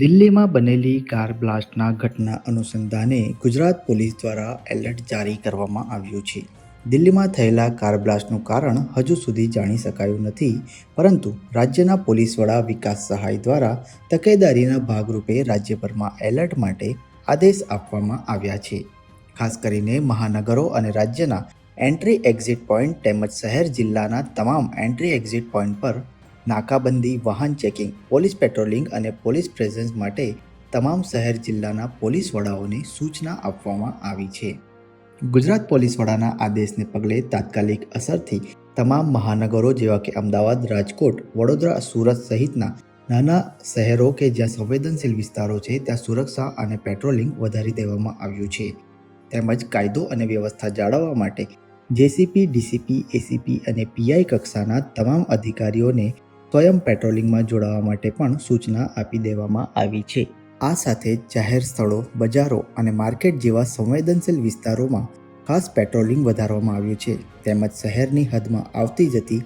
દિલ્હીમાં બનેલી કાર બ્લાસ્ટના ઘટના અનુસંધાને ગુજરાત પોલીસ દ્વારા એલર્ટ જારી કરવામાં આવ્યું છે. દિલ્હીમાં થયેલા કાર બ્લાસ્ટનું કારણ હજુ સુધી જાણી શકાયું નથી, પરંતુ રાજ્યના પોલીસ વડા વિકાસ સહાય દ્વારા તકેદારીના ભાગરૂપે રાજ્યભરમાં એલર્ટ માટે આદેશ આપવામાં આવ્યા છે. ખાસ કરીને મહાનગરો અને રાજ્યના એન્ટ્રી એક્ઝિટ પોઈન્ટ તેમજ શહેર જિલ્લાના તમામ એન્ટ્રી એક્ઝિટ પોઈન્ટ પર નાકાબંધી, વાહન ચેકિંગ, પોલીસ પેટ્રોલિંગ અને પોલીસ પ્રેઝન્સ માટે તમામ શહેર જિલ્લાના પોલીસ વડાઓને સૂચના આપવામાં આવી છે. ગુજરાત પોલીસ વડાના આદેશને પગલે તાત્કાલિક અસરથી તમામ મહાનગરો જેવા કે અમદાવાદ, રાજકોટ, વડોદરા, સુરત સહિતના નાના શહેરો કે જ્યાં સંવેદનશીલ વિસ્તારો છે, ત્યાં સુરક્ષા અને પેટ્રોલિંગ વધારી દેવામાં આવ્યું છે. તેમજ કાયદો અને વ્યવસ્થા જાળવવા માટે જેસીપી, ડીસીપી, એસીપી અને પીઆઈ કક્ષાના તમામ અધિકારીઓને સ્વયં પેટ્રોલિંગમાં જોડાવા માટે પણ સૂચના આપી દેવામાં આવી છે. આ સાથે જાહેર સ્થળો, બજારો અને માર્કેટ જેવા સંવેદનશીલ વિસ્તારોમાં ખાસ પેટ્રોલિંગ વધારવામાં આવ્યું છે. તેમજ શહેરની હદમાં આવતી જતી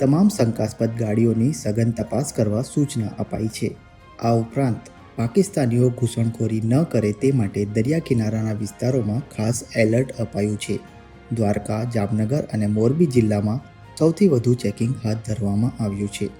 તમામ શંકાસ્પદ ગાડીઓની સઘન તપાસ કરવા સૂચના અપાઈ છે. આ ઉપરાંત, પાકિસ્તાનીઓ ઘૂસણખોરી ન કરે તે માટે દરિયા કિનારાના વિસ્તારોમાં ખાસ એલર્ટ અપાયું છે. દ્વારકા, જામનગર અને મોરબી જિલ્લામાં સૌથી વધુ ચેકિંગ હાથ ધરવામાં આવ્યું છે.